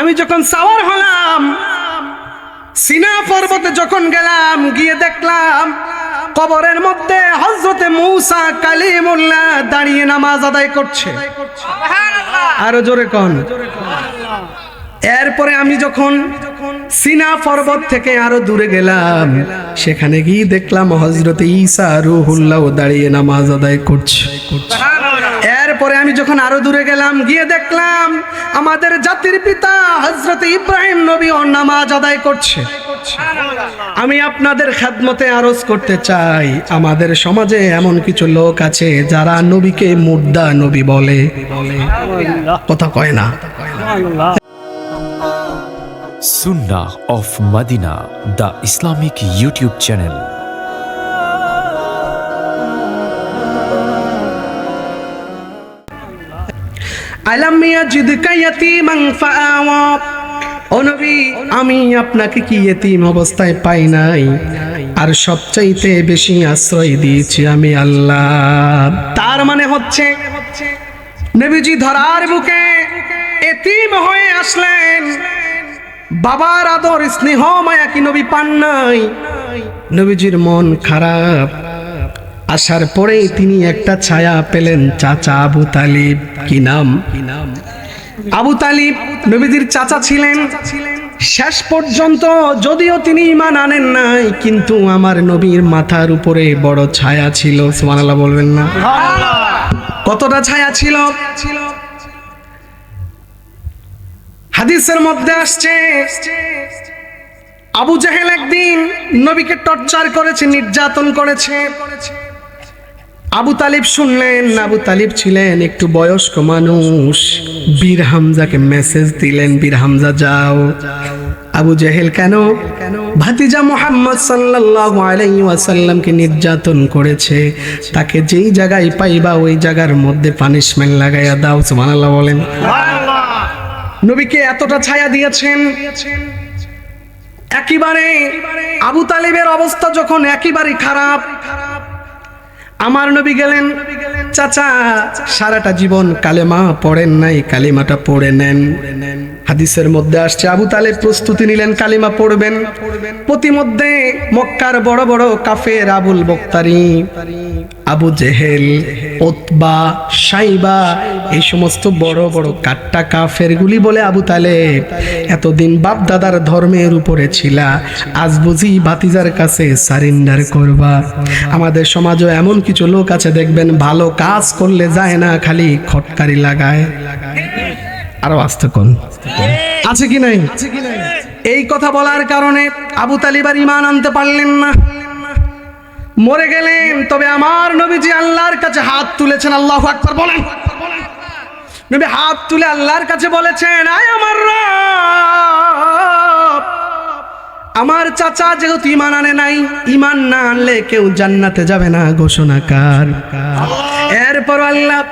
আমি যখন সাওয়ার হলাম সিনা পর্বতে যখন গেলাম গিয়ে দেখলাম কবরের মধ্যে হজরতে মৌসা কালিমুল্লাহ দাঁড়িয়ে নামাজ আদায় করছে। আরও জোরে কন। এরপরে আমি যখন সিনা পর্বত থেকে আরও দূরে গেলাম সেখানে গিয়ে দেখলাম হজরত ঈসা রুহুল্লাহ দাঁড়িয়ে নামাজ আদায় করছে। আমি যখন আরও দূরে গেলাম গিয়ে দেখলাম আমাদের জাতির পিতা হজরত ইব্রাহিম নবী ও নামাজ আদায় করছে। আমি আপনাদের খেদমতে আরজ করতে চাই আমাদের সমাজে এমন কিছু লোক আছে যারা নবীকে মুর্দা নবী বলে। কথা কয় না। Sunnah of Madina, the Islamic YouTube channel. আলাম ইয়াজিদকা ইয়াতীমান ফাআওয়া। ও নবী, আমি আপনাকে কি ইয়েতিম অবস্থায় পাই নাই? আর সবচাইতে বেশি আশ্রয় দিয়েছি আমি আল্লাহ। তার মানে হচ্ছে, নবীজি ধরার বুকে এতিম হয়ে আসলেন। বাবার আদর স্নেহ মায়া কি নবী পান নাই? নবীজির মন খারাপ। আসার পরেই তিনি একটা ছায়া পেলেন চাচা আবু তালিব। কি নাম? আবু তালিব নবীজির চাচা ছিলেন। শেষ পর্যন্ত যদিও তিনি ইমান আনেন নাই, কিন্তু আমার নবীর মাথার উপরে বড় ছায়া ছিল। সুবহানাল্লাহ বলবেন না। কতটা ছায়া ছিল? হাদিসের মধ্যে আসছে, আবু জাহেল একদিন নবীকে টর্চার করেছে, নির্যাতন করেছে। আবু তালিব শুনলেন, আবু তালিব ছিলেন একটু বয়স্ক মানুষ। বীর হামজাকে মেসেজ দিলেন, বীর হামজা যাও। আবু জেহেল কেন? ভাতিজা মোহাম্মদ সাল্লাল্লাহু আলাইহি ওয়াসাল্লামকে নির্যাতন করেছে। তাকে যেই জায়গায় পাইবা, ওই জায়গার মধ্যে পানিশমেন্ট লাগাইয়া দাও, সুবহানাল্লাহ বলেন। নবীকে এতটা ছায়া দিয়েছেন। একেবারে আবু তালিবের অবস্থা যখন একেবারে খারাপ আমার নবী গেলেন চাচা সারাটা জীবন কালেমা পড়েন নাই কালিমাটা পড়ে নেন। হাদিসের মধ্যে আসছে, আবু তালেব প্রস্তুতি নিলেন, কালিমা পড়বেন। প্রতিমধ্যে মক্কার বড় বড় কাফের আবুল বক্তারি, আবু জেহেল, ওতবা, সাইবা, এই সমস্ত বড় বড় কাট্টা কাফের গুলি বলে আবু তালেব, এতদিন বাপ দাদার ধর্মের উপরে ছিলা, আজ বুঝি ভাতিজার কাছে সারেন্ডার করবা। আমাদের সমাজও এমন কিছু লোক আছে, দেখবেন ভালো কাজ করলে যায় না, খালি খটকারি লাগায়। আরও আসতে কোন। আছে কি নাই? এই কথা বলার কারণে আবু তালিবার ইমান আনতে পারলেন না। মরে গেলেন তবে আমার নবীজি আল্লাহর কাছে হাত তুলেছেন আল্লাহ আকবার বলেন। নবী হাত তুলে আল্লাহর কাছে বলেছেন আয় আমার রব আমার চাচা যেহেতু ইমান আনে নাই ইমান না আনলে কেউ জান্নাতে যাবে না ঘোষণাকার এরপর আল্লাহ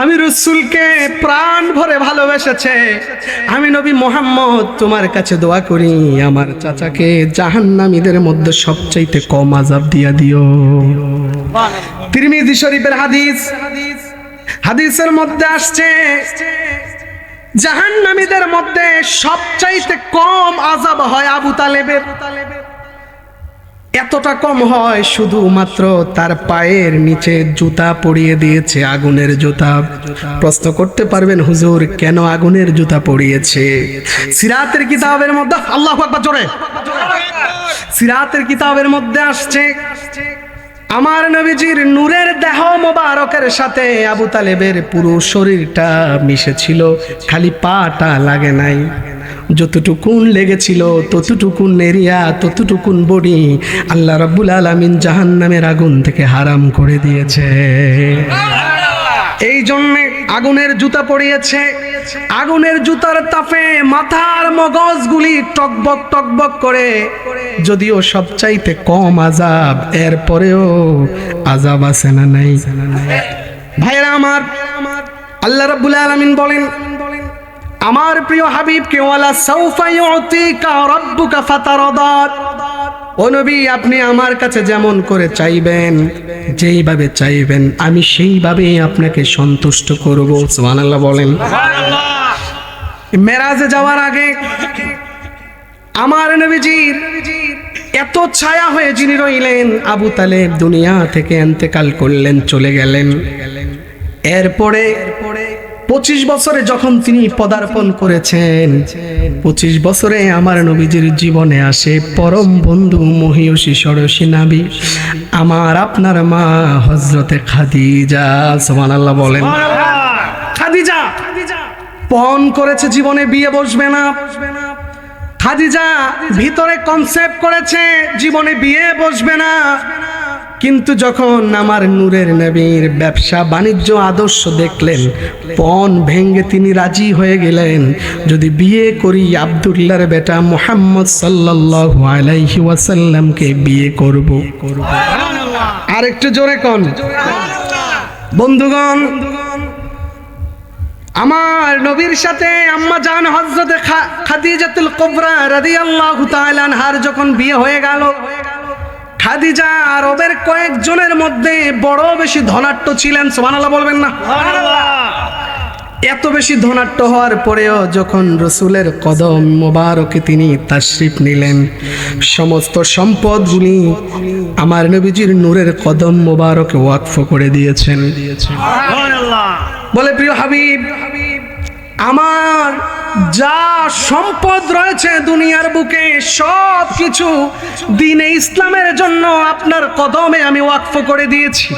আমি রসুলকে প্রাণ ভরে ভালোবেসেছে। আমি নবী মোহাম্মদ, তোমার কাছে দোয়া করি, আমার চাচাকে জাহান্নামীদের মধ্যে সবচাইতে কম আজাব দিয়া দিও। তিরমিজি শরীফের হাদিস, হাদিসের মধ্যে আসছে, জাহান্নামীদের মধ্যে সবচাইতে কম আজাব হয় আবু তালেবের। এতটা কম হয় শুধুমাত্র তার পায়ের নিচে জুতা পরিয়ে দিয়েছে আগুনের জুতা। প্রশ্ন করতে পারবেন, হুজুর, কেন আগুনের জুতা পরিয়েছে? সিরাতের কিতাবের মধ্যে, আল্লাহ আকবার জোরে। সিরাতের কিতাবের মধ্যে আসছে, আমার নবীজির নূরের দেহ মোবারকের সাথে আবু তালেবের পুরো শরীরটা মিশেছিল, খালি পাটা লাগে নাই। যতটুকুন লেগেছিল, ততটুকুন এরিয়া, ততটুকুন বডি আল্লাহ রাব্বুল আলামিন জাহান্নামের আগুন থেকে হারাম করে দিয়েছে। এই জন্যে আগুনের জুতা পড়িয়েছে আগুনের জুতার তাপে মাথার মগজগুলি টকবক টকবক করে। যদিও সবচাইতে কম আজাব এরপরেও আজাব আছে না নাই? ভাইরা আমার, আল্লাহ রাব্বুল আলামিন বলেন আমার প্রিয় হাবিবকে ওয়ালা সাউফা ইউতিকা রাব্বুকা ফাতারদাত ও নবী আপনি আমার কাছে যেমন করে চাইবেন যেইভাবে চাইবেন আমি সেইভাবেই আপনাকে সন্তুষ্ট করব। সুবহানাল্লাহ বলেন। মেরাজে যাওয়ার আগে আমার নবীজির এত ছায়া হয়ে যিনি রইলেন আবু তালেব দুনিয়া থেকে এন্তেকাল করলেন চলে গেলেন। এরপরে পঁচিশ বছরে যখন তিনি পদার্পণ করেছেন পঁচিশ বছরে আমার নবীজির জীবনে আসে পরম বন্ধু মহিষী সরসী নাবি। আমার আপনার মা হজরতে খাদিজা সোমান আল্লাহ বলেন খাদিজা! পণ করেছে জীবনে বিয়ে বসবে না। খাদিজা ভিতরে কনসেপ্ট করেছে জীবনে বিয়ে বসবে না। কিন্তু যখন আমার নূরের নবীর ব্যবসা বাণিজ্য আদর্শ দেখলেন, পণ ভেঙ্গে তিনি রাজি হয়ে গেলেন। যদি বিয়ে করি, আবদুল্লাহর বেটা মোহাম্মদ সাল্লাল্লাহু আলাইহি ওয়াসাল্লামকে বিয়ে করব। আর একটু জোরে কন। বন্ধুগণ, আমার নবীর সাথে আম্মা জান হজরতে খাদিজাতুল কুবরা রাদিয়াল্লাহু তাআলা আনহার যখন বিয়ে হয়ে গেল খাদিজা আরবের কয়েকজনের মধ্যে বড় বেশি ধনাট্য ছিলেন সুবহানাল্লাহ বলবেন না? এত বেশি ধনাট্য হওয়ার পরেও যখন রসুলের কদম মোবারকে তিনি তাশরিফ নিলেন সমস্ত সম্পদগুলি আমার নবীজির নূরের কদম মোবারকে ওয়াকফ করে দিয়েছেন। বলে প্রিয় হাবিব আমার যা সম্পদ রয়েছে দুনিয়ার বুকে সব কিছু দিনে ইসলামের জন্য আপনার কদমে আমি ওয়াকফ করে দিয়েছি।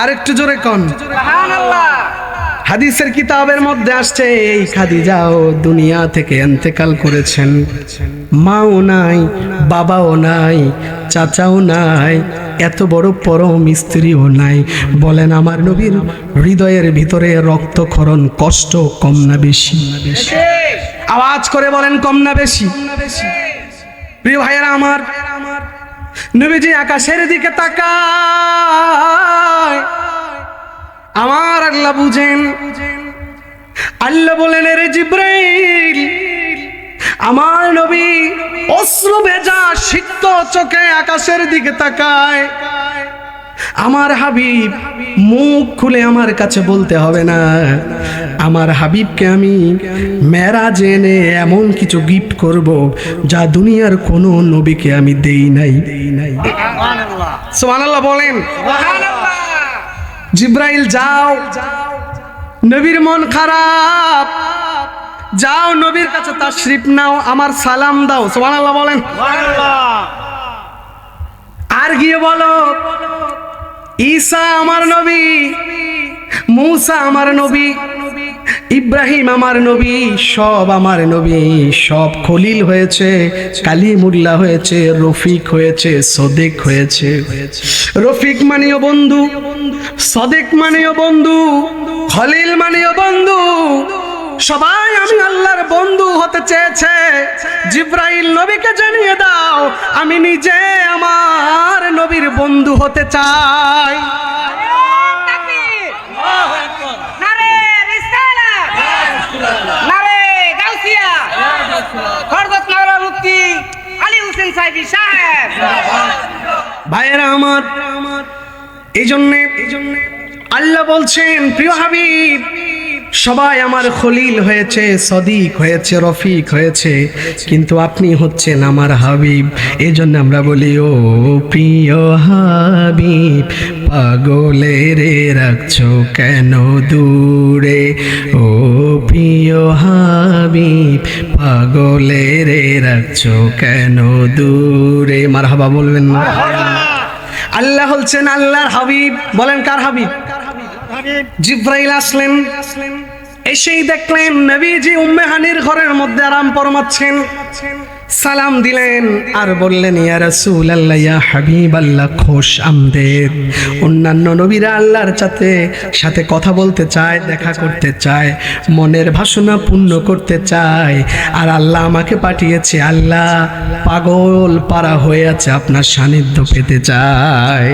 আর একটু জোরে কন। হাদিসের কিতাবের মধ্যে আসছে এই খাদিজাও দুনিয়া থেকে এন্তেকাল করেছেন। মাও নাই বাবাও নাই চাচাও নাই এত বড় পরম স্ত্রীও নাই। বলেন আমার নবীর হৃদয়ের ভিতরে রক্তক্ষরণ কষ্ট কম না বেশি? আওয়াজ করে বলেন কম না বেশি। প্রিয় ভাইয়েরা আমার, নবীজি আকাশের দিকে তাকায়। আমার আল্লাহ বুঝেন। আল্লাহ বলেন রে জিব্রাইল আমার নবী অশ্রু ভেজা সিক্ত চোখে আকাশের দিকে তাকায়। আমার হাবিব মুখ খুলে আমার কাছে বলতে হবে না। আমার হাবিবকে আমি মেরা জেনে এমন কিছু গিফট করব যা দুনিয়ার কোনো নবীকে আমি দেই নাই। সুবহানাল্লাহ বলেন। জিব্রাইল, যাও। নবীর মন খারাপ। যাও নবীর কাছে তাশরিফ নাও আমার সালাম দাও। সুবহানাল্লাহ বলেন। আর গিয়ে বলো ঈসা আমার নবী মূসা আমার নবী ইব্রাহিম আমার নবী সব আমার নবী সব খলিল হয়েছে কালিমুল্লাহ হয়েছে রফিক হয়েছে সদেক হয়েছে। রফিক মানীয় বন্ধু সদেক মানীয় বন্ধু খলিল মানীয় বন্ধু সবাই আমি আল্লাহর বন্ধু হতে চেয়েছে। জিব্রাইল নবীকে জানিয়ে দাও আমি নিজে আমার নবীর বন্ধু হতে চাই। ভাইয়েরা আমার এই জন্যে আল্লাহ বলছেন প্রিয় হাবিব সবাই আমার খলিল হয়েছে সদিক হয়েছে রফিক হয়েছে কিন্তু আপনি হচ্ছেন আমার হাবিব। এই জন্য আমরা বলি ও প্রিয় হাবিব পাগলে রে রাখছো কেন দূরে? ও প্রিয় হাবিব পাগলে রে রাখছো কেন দূরে? মার হাবা বলবেন না। আল্লাহ হচ্ছেন আল্লাহর হাবিব। বলেন কার হাবিব? জিব্রাইল আসলেন এসেই দেখলেন নবীজি উম্মে হানির ঘরের মধ্যে আরাম পরমাচ্ছেন সালাম দিলেন আর বললেন ইয়া রাসূল আল্লাহ ইয়া হাবিব আল্লাহ খোশ আমদের। অন্যান্য নবীরা আল্লাহর সাথে সাথে কথা বলতে চায় দেখা করতে চায় মনের ভাষণা পূর্ণ করতে চায়। আর আল্লাহ আমাকে পাঠিয়েছে আল্লাহ পাগল পারা হয়ে আছে আপনার সান্নিধ্য পেতে চায়।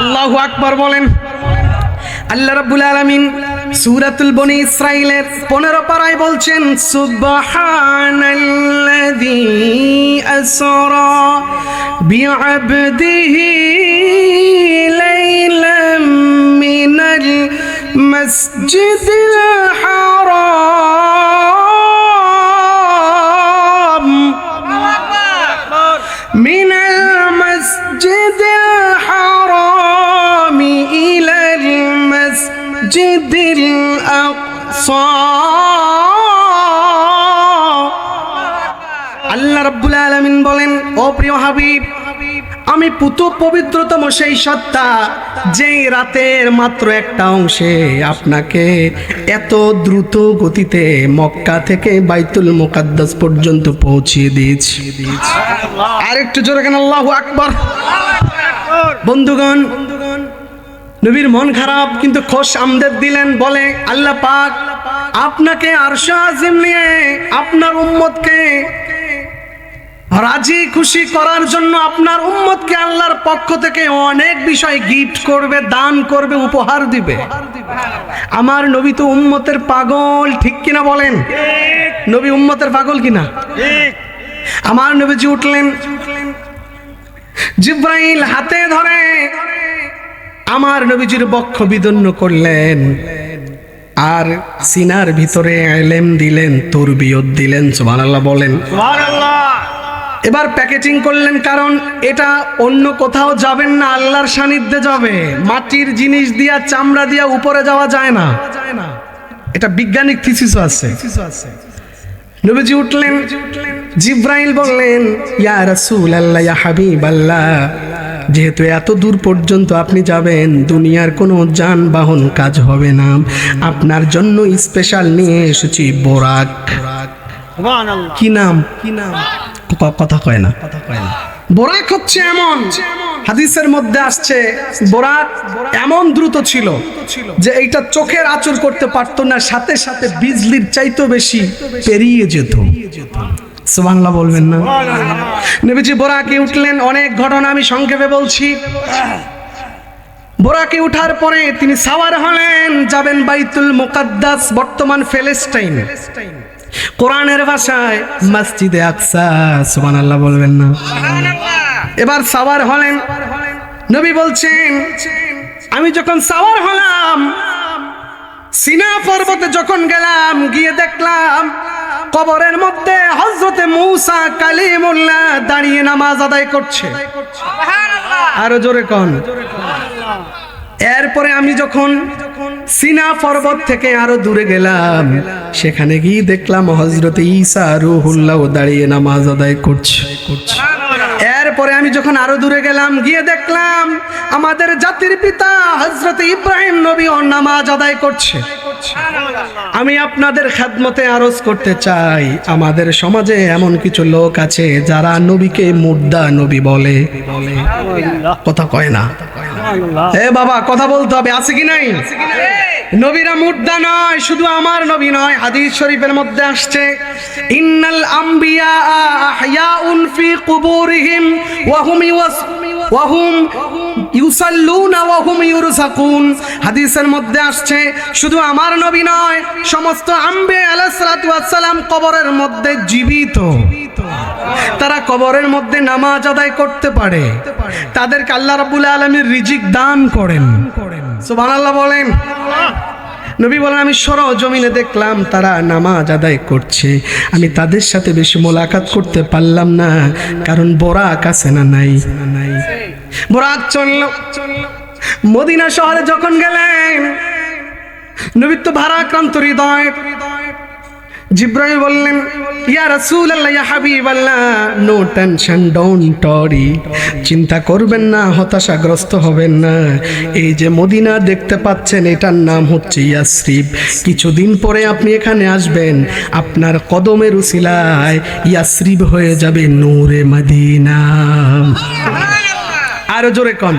আল্লাহু আকবার বলেন। আল্লাহ রাব্বুল আলামিন সূরাতুল বনি ইসরাঈলের 15 পারায় বলছেন সুবহানাল্লাযী আসরা বিআবদিহি লাইলাম মিনাল মাসজিদিল হারাম প্রিয় হাবিব, আমি পুত পবিত্রতম সেই সত্তা যেই রাতের মাত্র একটা অংশে আপনাকে এত দ্রুত গতিতে মক্কা থেকে বাইতুল মুকাদ্দাস পর্যন্ত পৌঁছিয়ে দিয়েছি। আর একটু জোরে কেন, আল্লাহ আকবার। বন্ধুগণ, নবীর মন খারাপ, কিন্তু খোশ আমদেদ দিলেন, বলে আল্লাহ পাক, আপনাকে আরশা আজিম নিয়ে আপনার উম্মতকে রাজি খুশি করার জন্য আপনার উম্মতকে আল্লাহর পক্ষ থেকে অনেক বিষয় গিফট করবে, দান করবে, উপহার দিবে। আমার নবী তো উম্মতের পাগল, ঠিক কিনা বলেন? নবী উম্মতের পাগল কিনা? আমার নবীজি উঠলেন, জিব্রাইল হাতে ধরে আমার নবীজির বক্ষ বিদন্ন করলেন। আর সিনার ভিতরে এলেম দিলেন, তরবিয়ত দিলেন, সুবহানাল্লাহ বলেন। এবার প্যাকেজিং করলেন কারণ এটা অন্য কোথাও যাবেন না আল্লাহর সান্নিধ্যে যাবে। মাটির জিনিস দিয়া চামড়া দিয়া উপরে যাওয়া যায় না। এটা বিজ্ঞানিক থিসিস আছে। নবীজি উঠলেন জিব্রাইল বললেন ইয়া রাসূল আল্লাহ ইয়া হাবিব আল্লাহ যেহেতু এত দূর পর্যন্ত আপনি যাবেন দুনিয়ার কোনো যানবাহন কাজ হবে না। আপনার জন্য স্পেশাল নিয়ে এসেছি বোরাক। কি নাম? কি নাম? কথা কয় না। বোরাক হচ্ছে এমন, হাদিসের মধ্যে আসছে, বোরাক এমন দ্রুত ছিল যে এইটা চোখের আচর করতে পারতো না, সাথে সাথে বিজলির চাইতো বেশি পেরিয়ে যেত। সুবাংলা বলবেন না? নবীজি বোরাকে উঠলেন, অনেক ঘটনা আমি সংক্ষেপে বলছি। বোরাকে উঠার পরে তিনি সাওয়ার হলেন, যাবেন বাইতুল মুকাদ্দাস, বর্তমান ফেলেস্টাইন। কোরআনের ভাষায় মসজিদে আকসা সুবহানাল্লাহ বলবেন না। এবার সাওয়ার হলেন। নবী বলছেন আমি যখন সাওয়ার হলাম সিনা পর্বতে যখন গেলাম গিয়ে দেখলাম কবরের মধ্যে হজরতে মূসা কালিমুল্লাহ দাঁড়িয়ে নামাজ আদায় করছে। আরও জোরে কন। এরপরে আমি যখন সিনা পর্বত থেকে আরও দূরে গেলাম। সেখানে গিয়ে দেখলাম হজরতে ঈসা রুহুল্লাহ দাঁড়িয়ে নামাজ আদায় করছে। এরপরে আমি যখন আরও দূরে গেলাম, গিয়ে দেখলাম আমাদের জাতির পিতা হজরত ইব্রাহিম নবী ও নামাজ আদায় করছে। আমি আপনাদের খাদমতে আরজ করতে চাই, আমাদের সমাজে এমন কিছু লোক আছে যারা নবীকে মুর্দা নবী বলে। কথা কয় না। এ বাবা কথা বলতে হবে আছে কি নাই? নবীরা মুর্দা নয় শুধু আমার নবী নয় হাদিস শরীফের মধ্যে আসছে ইন্নাল আম্বিয়া আহয়াউন ফি কুবুরিহিম ওয়া হুম ইউস ওয়া হুম ইউসাল্লুনা ওয়া হুম ইউরযাকুন হাদিসের মধ্যে আসছে শুধু আমার নবী নয় সমস্ত আম্বে আলাইহিস সালাতু ওয়াস সালাম কবরের মধ্যে জীবিত। তারা কবরের মধ্যে নামাজ আদায় করতে পারে। তাদেরকে আল্লাহ রাব্বুল আলামিন রিজিক দান করেন। সুবহানাল্লাহ বলেন। নবী বলেন, আমি সর জমিনে দেখলাম তারা নামাজ আদায় করছে। আমি তাদের সাথে বেশি মোলাকাত করতে পারলাম না, কারণ বোরাক আছে না নাই। বোরাক চলল। মদিনা শহরে যখন গেলেন নবীর তো ভারাক্রান্ত হৃদয় জিব্রাইল বললেন, ইয়া রাসূলুল্লাহ, ইয়া হাবিবাল্লাহ নো টেনশন ডোন্ট টরি চিন্তা করবেন না, হতাশাগ্রস্ত হবেন না। এই যে মদিনা দেখতে পাচ্ছেন, এটার নাম হচ্ছে ইয়াসরিব। কিছুদিন পরে আপনি এখানে আসবেন, আপনার কদমের উসিলায় ইয়াসরিব হয়ে যাবে নূরে মদিনা। আরও জোরে কন।